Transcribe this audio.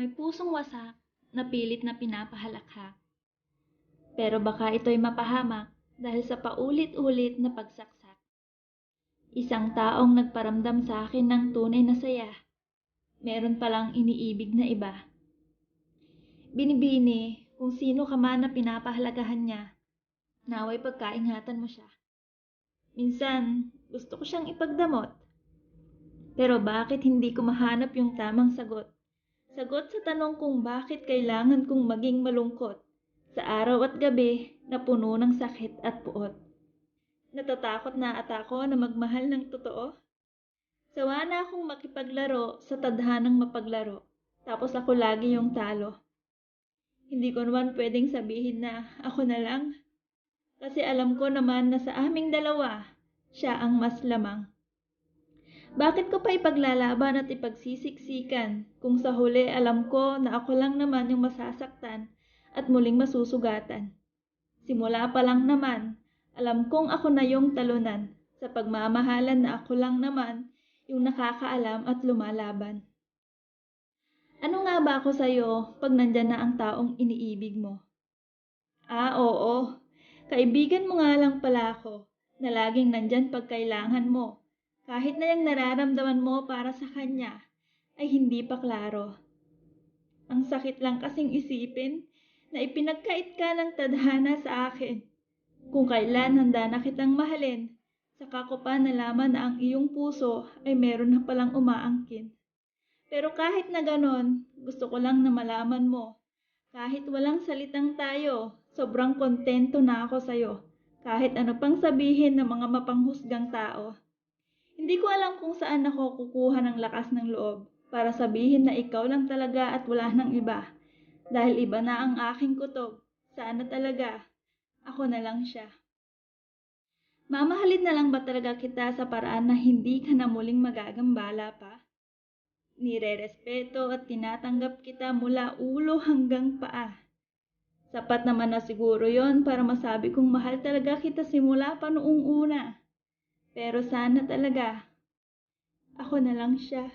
May pusong wasak na pilit na pinapahalakha. Pero baka ito'y mapahamak dahil sa paulit-ulit na pagsaksak. Isang taong nagparamdam sa akin ng tunay na saya. Meron palang iniibig na iba. Binibini kung sino ka man na pinapahalagahan niya. Naway pagkaingatan mo siya. Minsan, gusto ko siyang ipagdamot. Pero bakit hindi ko mahanap yung tamang sagot? Sagot sa tanong kung bakit kailangan kong maging malungkot sa araw at gabi na puno ng sakit at puot. Natatakot na ata ako na magmahal ng totoo. Sawa na akong makipaglaro sa tadhanang mapaglaro, tapos ako lagi yung talo. Hindi ko naman pwedeng sabihin na ako na lang. Kasi alam ko naman na sa aming dalawa, siya ang mas lamang. Bakit ko pa ipaglalaban at ipagsisiksikan kung sa huli alam ko na ako lang naman yung masasaktan at muling masusugatan? Simula pa lang naman, alam kong ako na yung talunan sa pagmamahalan na ako lang naman yung nakakaalam at lumalaban. Ano nga ba ako sa'yo pag nandyan na ang taong iniibig mo? Ah, oo. Kaibigan mo nga lang pala ako na laging nandyan pag kailangan mo. Kahit na yung nararamdaman mo para sa kanya ay hindi pa klaro. Ang sakit lang kasing isipin na ipinagkait ka ng tadhana sa akin. Kung kailan handa na kitang mahalin, Saka ko pa nalaman na ang iyong puso ay meron na palang umaangkin. Pero kahit na ganon, gusto ko lang na malaman mo. Kahit walang salitang tayo, sobrang kontento na ako sa'yo. Kahit ano pang sabihin ng mga mapanghusgang tao. Hindi ko alam kung saan ako kukuha ng lakas ng loob para sabihin na ikaw lang talaga at wala nang iba. Dahil iba na ang aking kutob. Sana talaga. Ako na lang siya. Mamahalin na lang ba talaga kita sa paraan na hindi ka na muling magagambala pa? Nire-respeto at tinatanggap kita mula ulo hanggang paa. Sapat naman na siguro yon para masabi kong mahal talaga kita simula pa noong una. Pero sana talaga, ako na lang siya.